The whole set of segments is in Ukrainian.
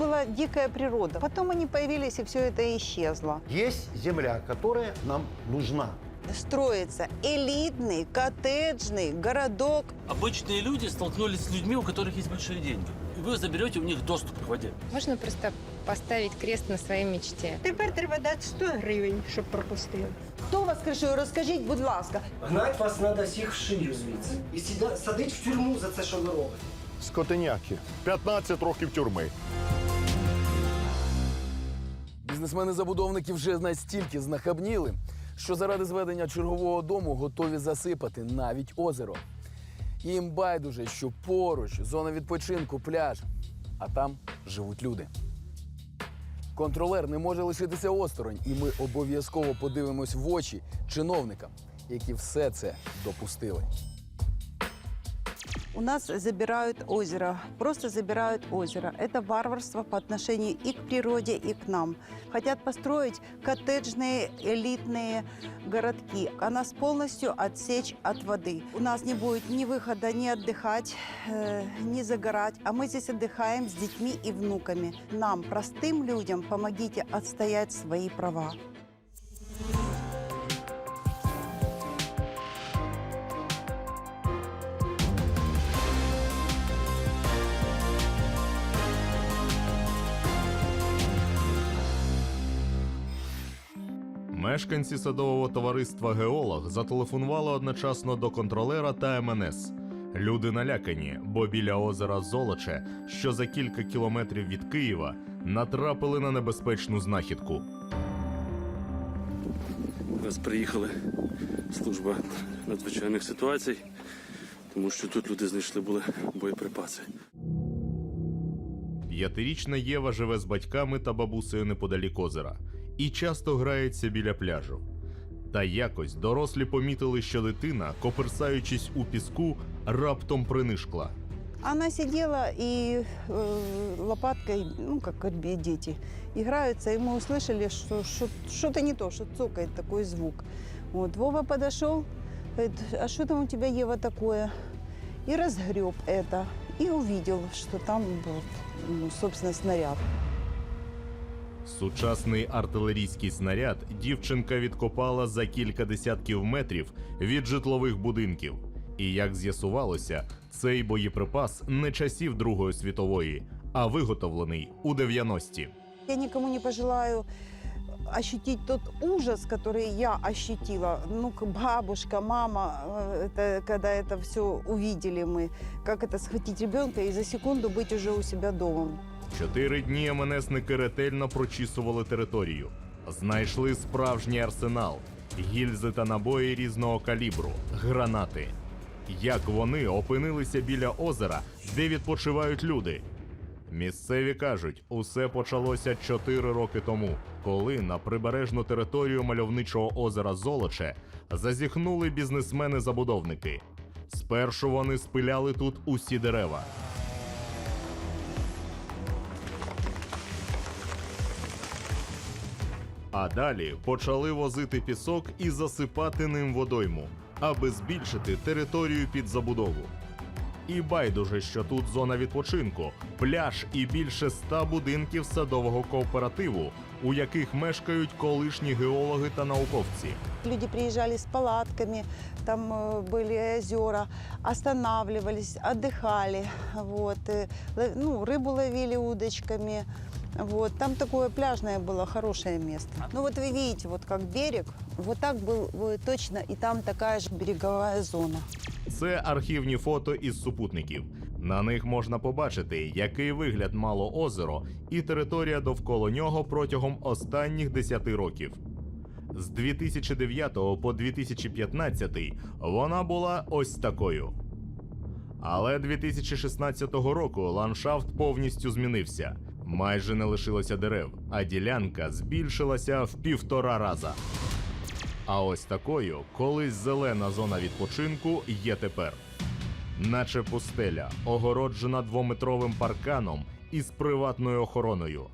была дикая природа. Потом они появились, и все это исчезло. Есть земля, которая нам нужна. Строится элитный коттеджный городок. Обычные люди столкнулись с людьми, у которых есть большие деньги. И вы заберете у них доступ к воде. Можна просто поставити крест на своїй мечті. Тепер треба дати 100 гривень, щоб пропустили. Хто вас кришує? Розкажіть, будь ласка. Гнать вас треба всіх в шию звідси. І сіда, садить в тюрму за це, що ви робите. Скотиняки. 15 років тюрми. Бізнесмени-забудовники вже настільки знахабніли, що заради зведення чергового дому готові засипати навіть озеро. Їм байдуже, що поруч зона відпочинку, пляж, а там живуть люди. Контролер не може лишитися осторонь, і ми обов'язково подивимось в очі чиновникам, які все це допустили У нас забирают озеро, просто забирают озеро. Это варварство по отношению и к природе, и к нам. Хотят построить коттеджные элитные городки, а нас полностью отсечь от воды. У нас не будет ни выхода, ни отдыхать, э, ни загорать. А мы здесь отдыхаем с детьми и внуками. Нам, простым людям, помогите отстоять свои права. Мешканці садового товариства Геолог зателефонували одночасно до контролера та МНС. Люди налякані, бо біля озера Золоче, що за кілька кілометрів від Києва, натрапили на небезпечну знахідку. Раз приїхали служба надзвичайних ситуацій, тому що тут люди знайшли були боєприпаси. П'ятирічна Єва живе з батьками та бабусею неподалік озера і часто грається біля пляжу. Та якось дорослі помітили, що дитина, коперсаючись у піску, раптом принишкла. Она сидела и э, лопаткой, ну, как и дети, играются, и мы услышали, что что- что-то не то, что цокает такой звук. Вот, Вова подошел, говорит, а что там у тебя, Ева, такое? И разгреб это, и увидел, что там был, ну, собственно, снаряд. Сучасний артилерійський снаряд дівчинка відкопала за кілька десятків метрів від житлових будинків. І як з'ясувалося, цей боєприпас не часів Другої світової, а виготовлений у 90-ті. Я никому не пожелаю ощутить тот ужас, который я ощутила. Ну, к- бабушка, мама, э, это, когда это все увидели мы, как это схватить ребенка и за секунду быть уже у себя дома. Чотири дні МНСники ретельно прочісували територію. Знайшли справжній арсенал, гільзи та набої різного калібру, гранати. Як вони опинилися біля озера, де відпочивають люди? Місцеві кажуть, усе почалося 4 роки тому, коли на прибережну територію мальовничого озера Золоче зазіхнули бізнесмени-забудовники. Спершу вони спиляли тут усі дерева. А далі почали возити пісок і засипати ним водойму, аби збільшити територію під забудову. І байдуже, що тут зона відпочинку, пляж і більше ста будинків садового кооперативу, у яких мешкають колишні геологи та науковці. Люди приезжали с палатками, там э, были озера, останавливались, отдыхали, вот, э, ло- ну, рыбу ловили удочками, вот, там такое пляжное было, хорошее место. Ну вот вы видите, вот как берег, вот так был э, точно, и там такая же береговая зона. Це архівні фото із супутників. На них можна побачити, який вигляд мало озеро і територія довкола нього протягом останніх 10 років. З 2009 по 2015 вона була ось такою. Але 2016 року ландшафт повністю змінився. Майже не лишилося дерев, а ділянка збільшилася в півтора раза. А ось такою колись зелена зона відпочинку є тепер. Наче пустеля, огороджена двометровим парканом із приватною охороною.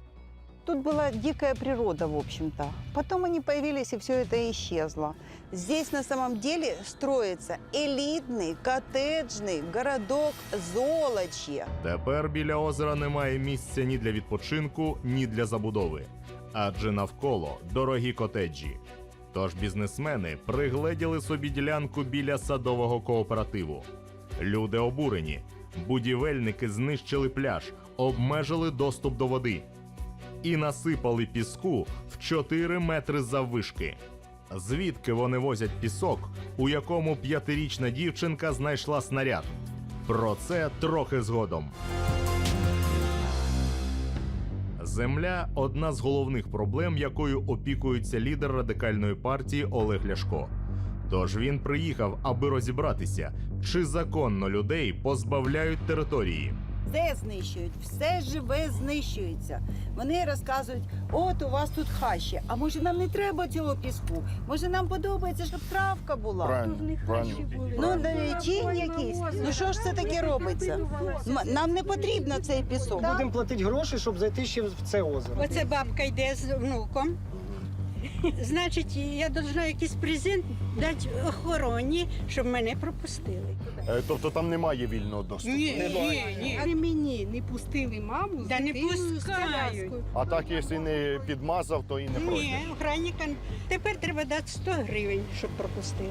Тут была дикая природа, в общем-то. Потом они появились, и все это исчезло. Здесь на самом деле строится элитный коттеджный городок Золочье. Тепер біля озера немає місця ні для відпочинку, ні для забудови, адже навколо дорогі котеджі. Тож бізнесмени пригледіли собі ділянку біля садового кооперативу. Люди обурені. Будівельники знищили пляж, обмежили доступ до води і насипали піску в 4 метри заввишки. Звідки вони возять пісок, у якому п'ятирічна дівчинка знайшла снаряд? Про це трохи згодом. Земля одна з головних проблем, якою опікується лідер радикальної партії Олег Ляшко. Тож він приїхав, аби розібратися, чи законно людей позбавляють території. Все знищують, все живе знищується. Вони розказують, от у вас тут хащі. А може нам не треба цього піску? Може нам подобається, щоб травка була? Правильно, правильно. Ну, да, тінь якийсь. Ну що ж це таке робиться? Нам не потрібно цей пісок. Будемо платити гроші, щоб зайти ще в це озеро. Оце бабка йде з внуком. Значить, я должна якийсь презент дати охороні, щоб мене пропустили. Е, Тобто там немає вільного доступу. ні, ні. Але мені не пустили маму з Та не дитиною з пускають. коляскою. А так, якщо не підмазав, то і не пройде. Ні, охранника. Тепер треба дати 100 гривень, щоб пропустили.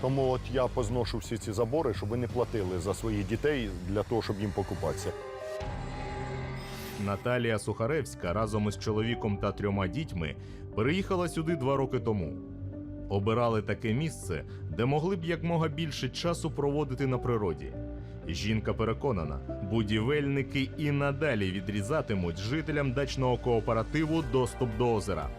Тому от я позношу всі ці забори, щоб ви не платили за своїх дітей для того, щоб їм покупатися. Наталія Сухаревська разом із чоловіком та трьома дітьми переїхала сюди два роки тому. Обирали таке місце, де могли б якмога більше часу проводити на природі. Жінка переконана, будівельники і надалі відрізатимуть жителям дачного кооперативу доступ до озера.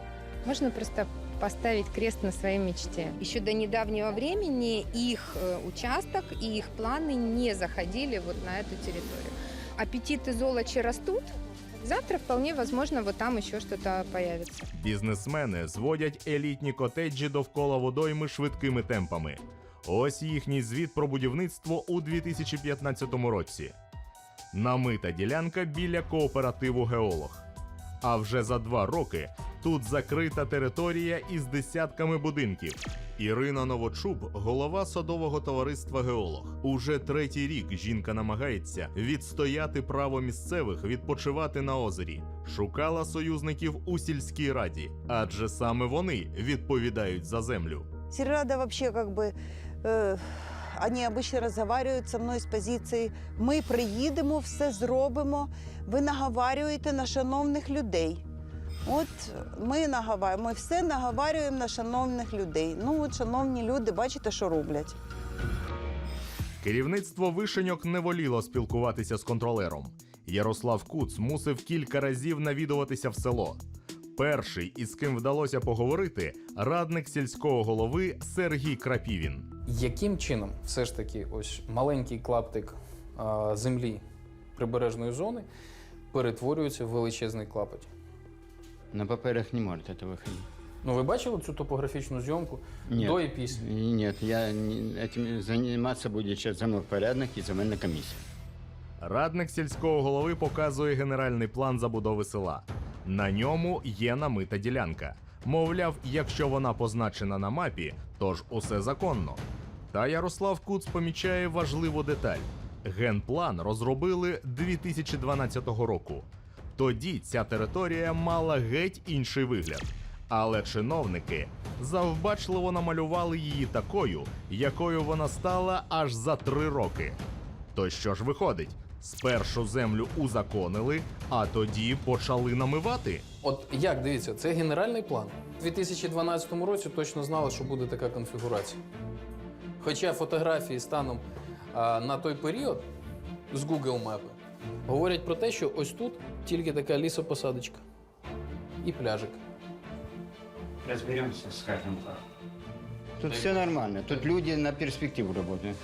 Можно просто поставить крест на своей мечте. Еще до недавнего времени их э, участок и их планы не заходили вот на эту территорию. Аппетиты золочи растут. Завтра вполне возможно вот там еще что-то появится. Бізнесмени зводять елітні котеджі довкола водойми швидкими темпами. Ось їхній звіт про будівництво у 2015 році. Намита ділянка біля кооперативу Геолог. А вже за два роки тут закрита територія із десятками будинків. Ірина Новочуб, голова садового товариства Геолог. Уже третій рік жінка намагається відстояти право місцевих відпочивати на озері. Шукала союзників у сільській раді, адже саме вони відповідають за землю. Сельрада вообще как бы... Они обычно разговаривают со мною з позиції «ми приїдемо, все зробимо, ви наговарюєте на шановних людей». От ми наговарюємо, ми все наговарюємо на шановних людей. Ну от шановні люди, бачите, що роблять. Керівництво вишеньок не воліло спілкуватися з контролером. Ярослав Куц мусив кілька разів навідуватися в село. Перший, із ким вдалося поговорити, радник сільського голови Сергій Крапівін Яким чином все ж таки ось маленький клаптик а, землі прибережної зони перетворюється в величезний клапоть? На паперах не может это выходить. Ну, ви бачили цю топографічну зйомку Нет. до і після? Нет, я не- этим заниматься будет сейчас землевпорядник і земельна комісія. Радник сільського голови показує генеральний план забудови села. На ньому є намита ділянка. Мовляв, якщо вона позначена на мапі, то ж усе законно. Та Ярослав Куц помічає важливу деталь: генплан розробили 2012 року. Тоді ця територія мала геть інший вигляд. Але чиновники завбачливо намалювали її такою, якою вона стала аж за три роки. То що ж виходить? Спершу землю узаконили, а тоді почали намивати. От як дивіться, це генеральний план. У 2012 році точно знали, що буде така конфігурація. Хоча фотографії станом а, на той період з Google мапи говорять про те, що ось тут тільки така лісопосадочка і пляжик. Розберемося, скажем так. Тут все нормально. Тут люди на перспективу работают.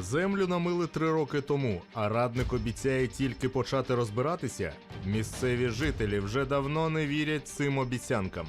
Землю намили три роки тому, а радник обіцяє тільки почати розбиратися. Місцеві жителі вже давно не вірять цим обіцянкам.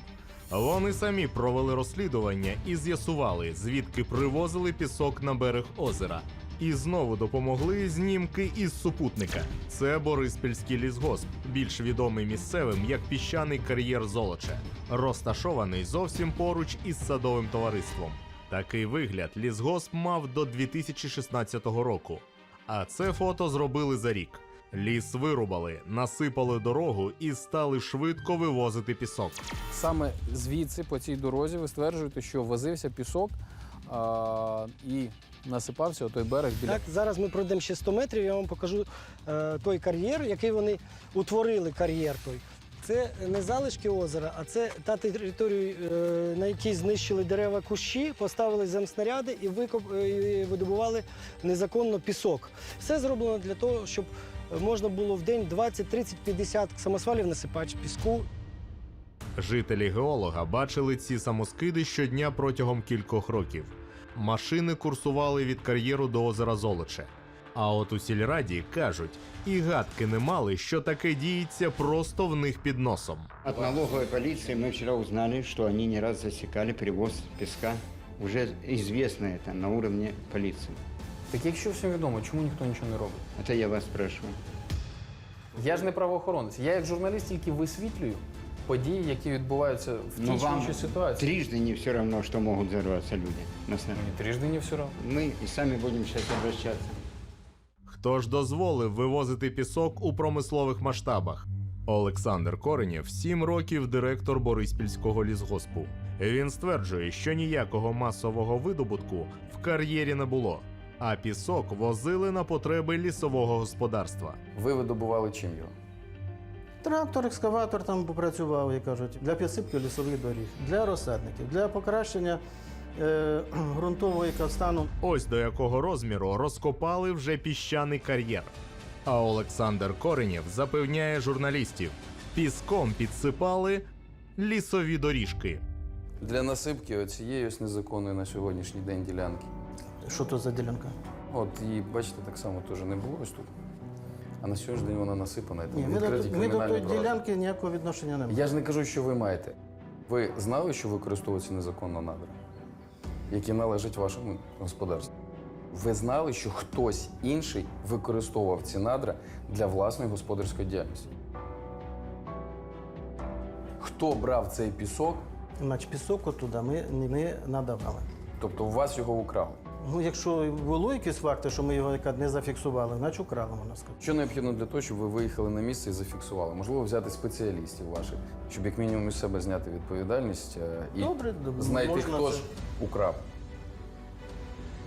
Вони самі провели розслідування і з'ясували, звідки привозили пісок на берег озера. І знову допомогли знімки із супутника. Це Бориспільський лісгосп, більш відомий місцевим як піщаний кар'єр Золоче, розташований зовсім поруч із садовим товариством. Такий вигляд лісгосп мав до 2016 року. А це фото зробили за рік. Ліс вирубали, насипали дорогу і стали швидко вивозити пісок. Саме звідси, по цій дорозі, ви стверджуєте, що возився пісок а, і насипався той берег біля. Так, зараз ми пройдемо ще 100 метрів, я вам покажу е, той кар'єр, який вони утворили кар'єр той. Це не залишки озера, а це та територія, е, на якій знищили дерева кущі, поставили земснаряди е, і видобували незаконно пісок. Все зроблено для того, щоб можна було в день 20, 30, 50 самосвалів насипати піску Жителі геолога бачили ці самоскиди щодня протягом кількох років. Машини курсували від кар'єру до озера Золоче. А от у сільраді кажуть, і гадки не мали, що таке діється просто в них під носом. От налоговой полиции мы вчера узнали, что они не раз засекали привоз песка. Уже известно это на уровне полиции. Так якщо всім відомо, чому ніхто нічого не робить? Это я вас спрашиваю. Я ж не правоохоронець. Я як журналіст тільки висвітлюю події, які відбуваються в тій Но чи Ну, вам іншій ситуації. трижды не все равно, что могут взорваться люди. На самом Мені трижди не все равно. Мы и сами будем сейчас обращаться. Хто ж дозволив вивозити пісок у промислових масштабах? Олександр Коренєв, 7 років директор Бориспільського лісгоспу. Він стверджує, що ніякого масового видобутку в кар'єрі не було, а пісок возили на потреби лісового господарства. Ви видобували чим його? Трактор, екскаватор там попрацював, як кажуть, для підсипки лісових доріг, для розсадників, для покращення е, ґрунтового стану. Ось до якого розміру розкопали вже піщаний кар'єр. А Олександр Коренєв запевняє журналістів: піском підсипали лісові доріжки. Для насипки оцієї ось незаконної на сьогоднішній день ділянки. Що то за ділянка? От її, бачите, так само теж не було ось тут. А на сьогоднішній день вона насипана. і там Ні, ми до, відкриті ми до кримінальні тої провадження. ділянки ніякого відношення не маємо. Я ж не кажу, що ви маєте. Ви знали, що використовуються незаконно надра, які належать вашому господарству. Ви знали, що хтось інший використовував ці надра для власної господарської діяльності. Хто брав цей пісок, Значить, пісок оттуда ми не ми надавали. тобто у вас його украли. Ну, якщо було якісь факти, що ми його яка не зафіксували, значить украли, можна сказати. Що необхідно для того, щоб ви виїхали на місце і зафіксували? Можливо, взяти спеціалістів ваших, щоб як мінімум із себе зняти відповідальність е, і Добре, добре, знайти, можна хто це. ж украв.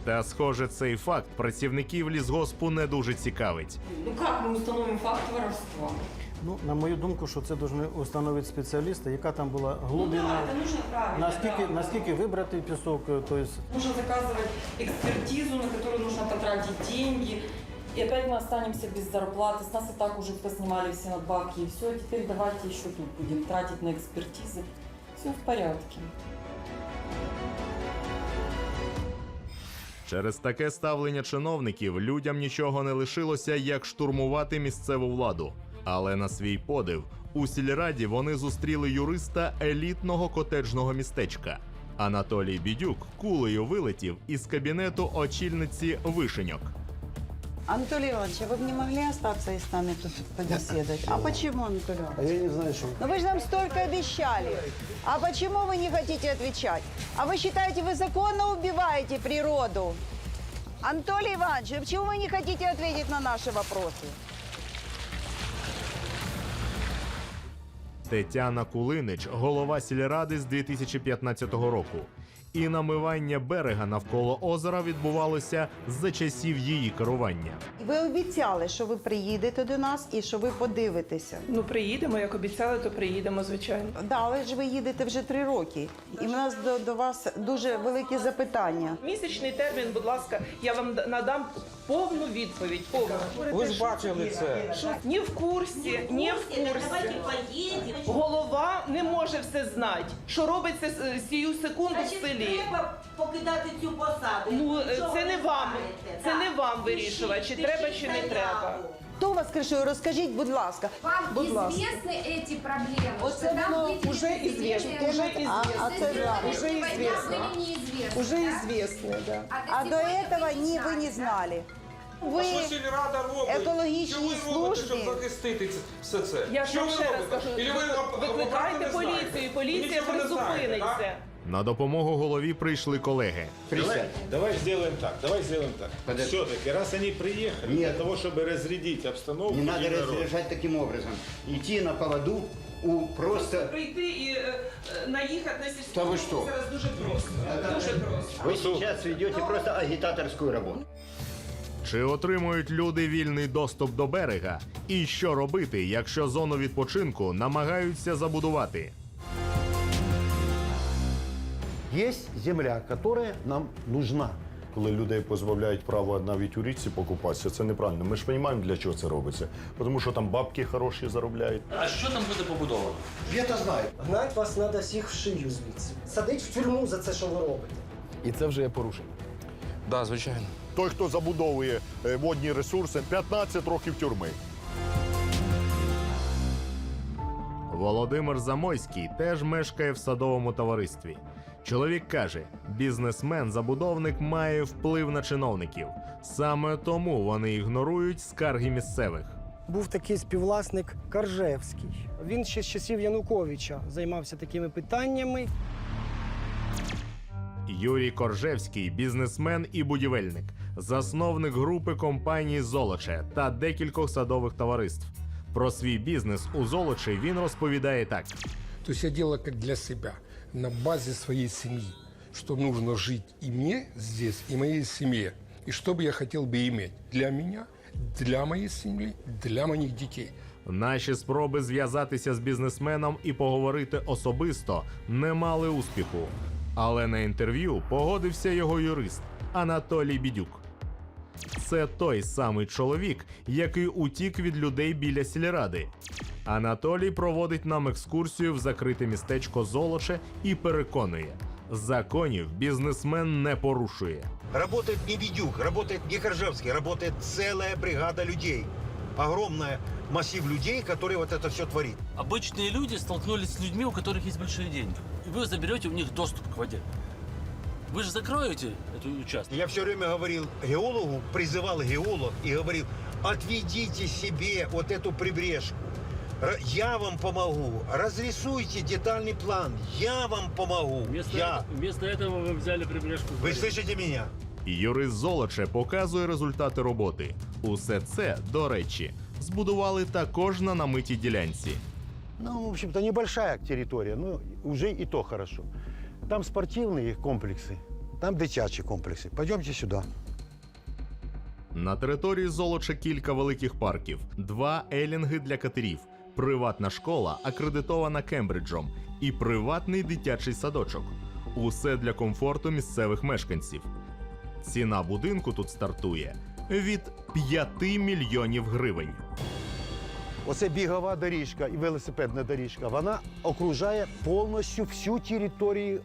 Та, схоже, цей факт працівників лісгоспу не дуже цікавить. Ну как мы установим факт воровства? Ну, на мою думку, що це повинні встановити спеціалісти, яка там була глибина, это нужно правильно. наскільки, да. наскільки вибрати пісок, е, тобто Нужно заказывать экспертизу, на которую нужно потратить деньги. И опять мы останемся без зарплаты. С нас и так уже поснимали все надбавки и все. Теперь давайте еще тут будем тратить на экспертизы. Все в порядке. Через таке ставлення чиновників людям нічого не лишилося, як штурмувати місцеву владу. Але на свій подив у сільраді вони зустріли юриста елітного котеджного містечка. Анатолій Бідюк кулею вилетів із кабінету очільниці вишеньок. Анатолий Иванович, а вы бы не могли остаться и с нами тут побеседовать? А почему, Анатолий Иванович? А я не знаю, що. Ну вы же нам столько обещали. А почему вы не хотите отвечать? А вы считаете, вы законно убиваете природу? Анатолий Иванович, а почему вы не хотите ответить на наши вопросы? Тетяна Кулинич, голова сільради з 2015 року. І намивання берега навколо озера відбувалося за часів її керування. Ви обіцяли, що ви приїдете до нас і що ви подивитеся. Ну приїдемо, як обіцяли, то приїдемо, звичайно. Да, але ж ви їдете вже три роки. І в нас до, до вас дуже великі запитання. Місячний термін, будь ласка, я вам надам повну відповідь. Повну. Ви ж бачили це. Що? Ні в курсі, ні в курсі. Голова не може все знати, що робиться з- сію секунду в селі. покидати цю посаду. Ну це не вам, це не вам вирішувати, чи треба, чи не треба. Хто у вас кришує? Розкажіть, будь ласка. Вам Будь ласка. известны эти проблемы? Оце что там воно выделены уже известно, земельные уже участки? известно. А це Сделали, уже чтобы они известно. были неизвестны, Уже да? известно, да. А до сегодня этого вы ні, ви не знаете. знали. Ви що сільрада робить? екологічній Що ви робите, службі. щоб захистити це- все це? Я ж що вам ви ще раз робите? кажу, Ілі ви об- викликайте обрати не поліцію, знаєте? і поліція Нічого не знаєте, призупинить так? це. На допомогу голові прийшли колеги. Присядь. Давай сделаем так, давай сделаем так. Подожди. Все-таки, раз они приехали, Нет. для того, чтобы разрядить обстановку Не надо и народ. таким образом. Идти на поводу у просто... Прийти і е, е, наїхати на сільську Та ви що? зараз дуже просто. Дуже просто. Вы сейчас ведете просто агитаторскую работу. Чи отримують люди вільний доступ до берега? І що робити, якщо зону відпочинку намагаються забудувати? Есть земля, которая нам нужна. Коли людей позбавляють права навіть у річці покупатися, це неправильно. Ми ж розуміємо, для чого це робиться. Тому що там бабки хороші заробляють. А що там буде побудовано? Я-то знаю. Гнать вас треба всіх в шию звідси. Садить в тюрму за це, що ви робите. І це вже є порушення. Да, звичайно. Той, хто забудовує е, водні ресурси, 15 років тюрми. Володимир Замойський теж мешкає в садовому товаристві. Чоловік каже, бізнесмен-забудовник має вплив на чиновників. Саме тому вони ігнорують скарги місцевих. Був такий співвласник Каржевський. Він ще з часів Януковича займався такими питаннями. Юрій Коржевський бізнесмен і будівельник, засновник групи компаній Золоче та декількох садових товариств. Про свій бізнес у Золочі він розповідає так: То есть я делаю как для себя, на базе своей семьи, что нужно жить и мне здесь, и моей семье, и что бы я хотел бы иметь для меня, для моей семьи, для моих детей. Наші спроби зв'язатися з бізнесменом і поговорити особисто не мали успіху. Але на інтерв'ю погодився його юрист Анатолій Бідюк. Це той самий чоловік, який утік від людей біля сільради. Анатолій проводить нам екскурсію в закрите містечко Золоче і переконує: законів бізнесмен не порушує. Работает не Бедюк, работает не Коржевский, работает целая бригада людей. Огромный массив людей, который вот это все творит. Обычные люди столкнулись с людьми, у которых есть большие деньги. И вы заберете у них доступ к воде. Вы же закроете эту участок. Я все время говорил геологу, призывал геолог и говорил, отведите себе вот эту прибрежку. Р- Я вам помогу. Разрисуйте детальный план. Я вам помогу. Я. вместо этого вы взяли прибрежку. Вы слышите меня? Юрист Золоче показує результати роботи. Усе це, до речі, збудували також на намитій ділянці. Ну, в общем-то, небольшая территория, но уже и то хорошо. Там спортивные комплексы, там дитячие комплексы. Пойдемте сюда. На території Золоча кілька великих парків, два елінги для катерів, приватна школа, акредитована Кембриджем, і приватний дитячий садочок. Усе для комфорту місцевих мешканців. Ціна будинку тут стартує від 5 мільйонів гривень. Оце бігова доріжка і велосипедна доріжка. Вона окружає повністю всю територію.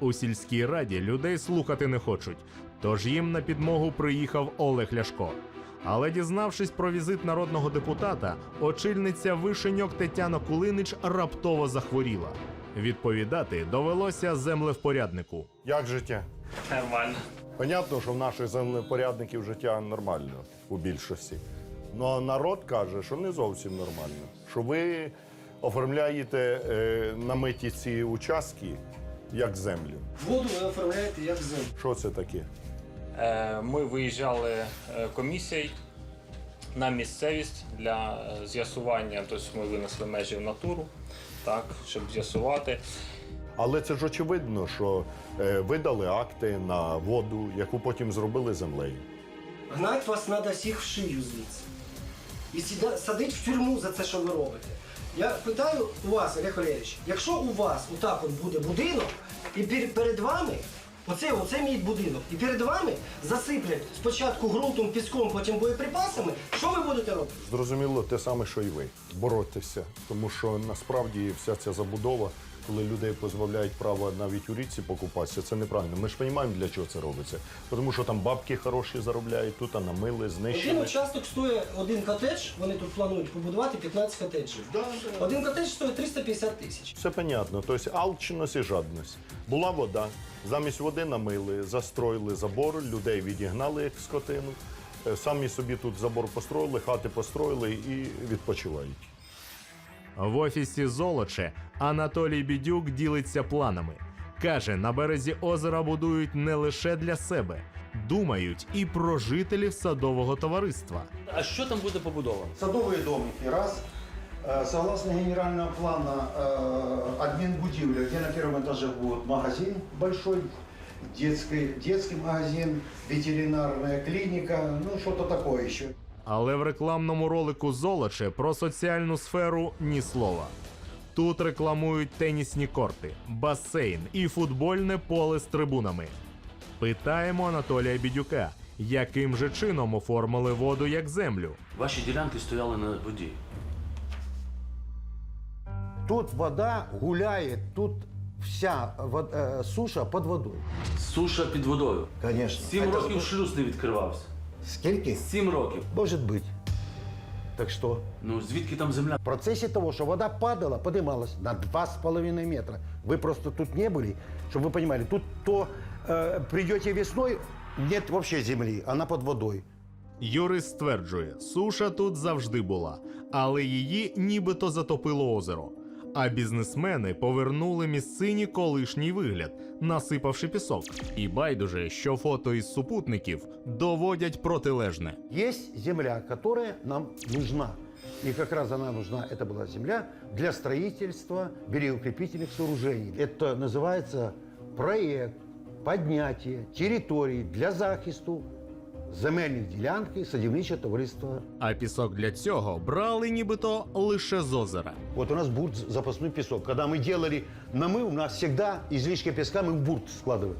у сільській раді людей слухати не хочуть, тож їм на підмогу приїхав Олег Ляшко. Але дізнавшись про візит народного депутата, очільниця вишеньок Тетяна Кулинич раптово захворіла. Відповідати довелося землевпоряднику. Як життя? Нормально. Понятно, що в наших землепорядників життя нормально у більшості. Ну а народ каже, що не зовсім нормально. Що ви оформляєте е, намиті ці участки як землю. Воду ви оформляєте як землю. Що це таке? Е, Ми виїжджали е, комісією на місцевість для е, з'ясування, тобто ми винесли межі в натуру, так, щоб з'ясувати. Але це ж очевидно, що видали акти на воду, яку потім зробили землею. Гнать вас треба всіх в шию звідси. І садить в тюрму за це, що ви робите. Я питаю у вас, Олег Валерійович, якщо у вас отак от буде будинок, і пер- перед вами, оце, оце мій будинок, і перед вами засиплять спочатку ґрунтом, піском, потім боєприпасами, що ви будете робити? Зрозуміло, те саме, що і ви. Боротися. Тому що насправді вся ця забудова коли людей позбавляють права навіть у річці покупатися, це неправильно. Ми ж розуміємо, для чого це робиться. Тому що там бабки хороші заробляють, тут а намили, Один знищили. участок стоїть один котедж, вони тут планують побудувати 15 котеджів. Один котедж стоїть 350 тисяч. Все понятно. Тобто алчність і жадність. Була вода, замість води намили, застроїли забор, людей відігнали як скотину. Е, Самі собі тут забор построїли, хати построїли і відпочивають. В офісі Золоче Анатолій Бідюк ділиться планами. Каже, на березі озера будують не лише для себе, думають і про жителів садового товариства. А що там буде побудовано? Садовые домики, раз. Э, Согласно генерального плана, э, админбудивля, где на первом этаже будет магазин большой, детский, детский магазин, ветеринарная клиника, ну что-то такое еще. Але в рекламному ролику Золоче про соціальну сферу ні слова. Тут рекламують тенісні корти, басейн і футбольне поле з трибунами. Питаємо Анатолія Бідюка, яким же чином оформили воду як землю. Ваші ділянки стояли на воді. Тут вода гуляет, тут вся вод- э, суша под водой. Суша під водою. Конечно. Сім років шлюз не відкривався. Скільки? Сім років. Может быть. Так что? Ну звідки там земля? В процессе того, что вода падала, поднималась на 2,5 метра. Вы просто тут не были, чтобы вы понимали. Тут то э, придете весной, нет вообще земли, она под водой. Юрист стверджує, суша тут завжди була, але її нібито затопило озеро. А бізнесмени повернули місцині колишній вигляд, насипавши пісок. І байдуже, що фото із супутників доводять протилежне. Есть земля, которая нам нужна. И как раз она нужна, это была земля для строительства берегоукрепительных сооружений. Это называется проект поднятия территорий для захисту земельних ділянки садівничого товариства. А пісок для цього брали нібито лише з озера. Вот у нас бурт запасной песок. Когда мы делали намыв, у нас всегда излишки песка мы в бурт складываем.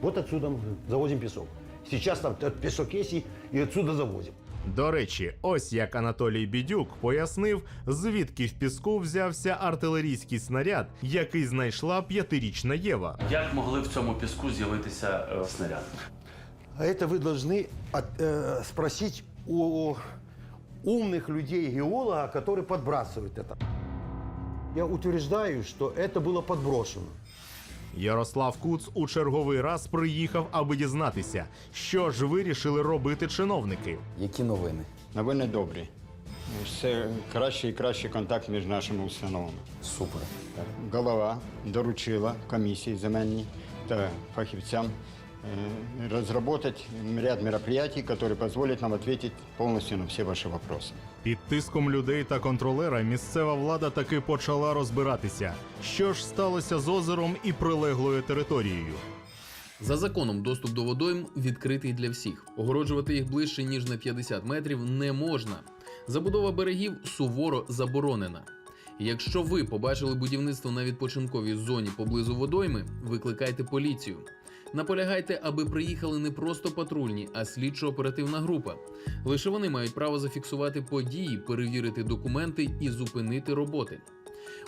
Вот отсюда мы завозим песок. Сейчас там этот песок есть и, и отсюда завозим. До речі, ось як Анатолій Бідюк пояснив, звідки в піску взявся артилерійський снаряд, який знайшла п'ятирічна Єва. Як могли в цьому піску з'явитися е, снаряди? А это вы должны от- э, спросить у умных людей-геолога, которые подбрасывают это. Я утверждаю, что это было подброшено. Ярослав Куц у черговий раз приїхав, аби дізнатися, що ж вирішили робити чиновники. Які новини? Новини добрі. Все краще і краще контакт між нашими установами. Супер. Голова доручила комісії земельній та фахівцям э, разработать ряд мероприятий, которые позволят нам ответить полностью на все ваши вопросы. Під тиском людей та контролера місцева влада таки почала розбиратися, що ж сталося з озером і прилеглою територією. За законом доступ до водойм відкритий для всіх. Огороджувати їх ближче ніж на 50 метрів не можна. Забудова берегів суворо заборонена. Якщо ви побачили будівництво на відпочинковій зоні поблизу водойми, викликайте поліцію. Наполягайте, аби приїхали не просто патрульні, а слідчо-оперативна група. Лише вони мають право зафіксувати події, перевірити документи і зупинити роботи.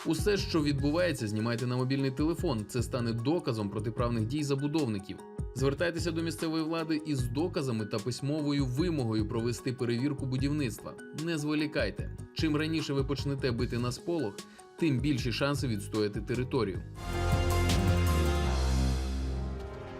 Усе, що відбувається, знімайте на мобільний телефон. Це стане доказом протиправних дій забудовників. Звертайтеся до місцевої влади із доказами та письмовою вимогою провести перевірку будівництва. Не зволікайте. Чим раніше ви почнете бити на сполох, тим більші шанси відстояти територію.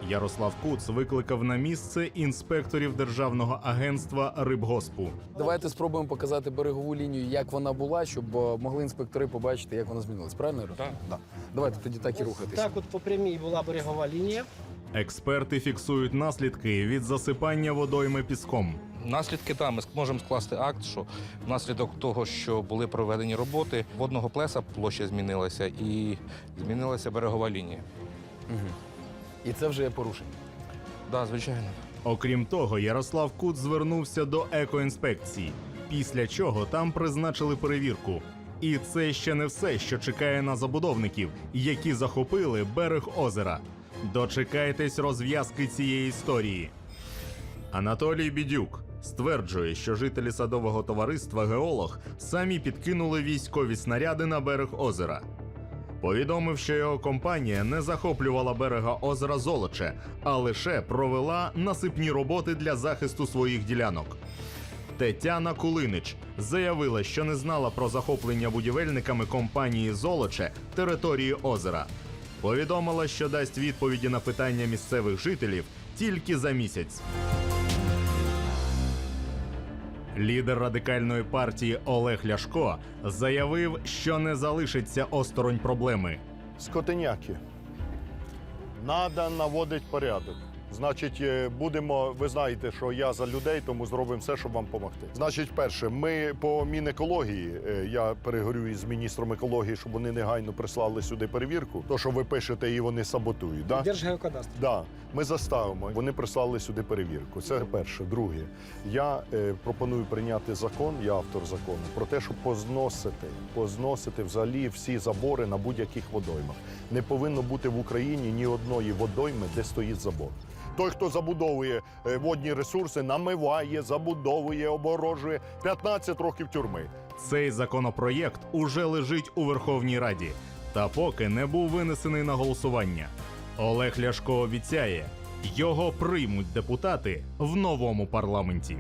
Ярослав Куц викликав на місце інспекторів Державного агентства Рибгоспу. Давайте спробуємо показати берегову лінію, як вона була, щоб е, могли інспектори побачити, як вона змінилась. Правильно? Так. Да. Давайте тоді так і рухатися. Так, от по прямій була берегова лінія. Експерти фіксують наслідки від засипання водойми піском. Наслідки там ми можемо скласти акт, що внаслідок того, що були проведені роботи, водного плеса площа змінилася і змінилася берегова лінія. Угу. І це вже є порушення. Да, звичайно. Окрім того, Ярослав Куц звернувся до екоінспекції, після чого там призначили перевірку. І це ще не все, що чекає на забудовників, які захопили берег озера. Дочекайтесь розв'язки цієї історії. Анатолій Бідюк стверджує, що жителі садового товариства Геолог самі підкинули військові снаряди на берег озера. Повідомив, що його компанія не захоплювала берега озера Золоче, а лише провела насипні роботи для захисту своїх ділянок. Тетяна Кулинич заявила, що не знала про захоплення будівельниками компанії Золоче території озера. Повідомила, що дасть відповіді на питання місцевих жителів тільки за місяць. Лідер радикальної партії Олег Ляшко заявив, що не залишиться осторонь проблеми. Скотиняки. Надо наводити порядок. Значить, е, будемо. Ви знаєте, що я за людей, тому зробимо все, щоб вам допомогти. Значить, перше, ми по Мінекології, е, я переговорю із міністром екології, щоб вони негайно прислали сюди перевірку. То, що ви пишете, і вони саботують. Да? Держгеокадастр. Да, ми заставимо. Вони прислали сюди перевірку. Це перше. Друге, я е, пропоную прийняти закон, я автор закону, про те, щоб позносити, позносити взагалі всі забори на будь-яких водоймах. Не повинно бути в Україні ні одної водойми, де стоїть забор. Той, хто забудовує е, водні ресурси, намиває, забудовує, оборожує 15 років тюрми. Цей законопроєкт уже лежить у Верховній Раді, та поки не був винесений на голосування. Олег Ляшко обіцяє, його приймуть депутати в новому парламенті.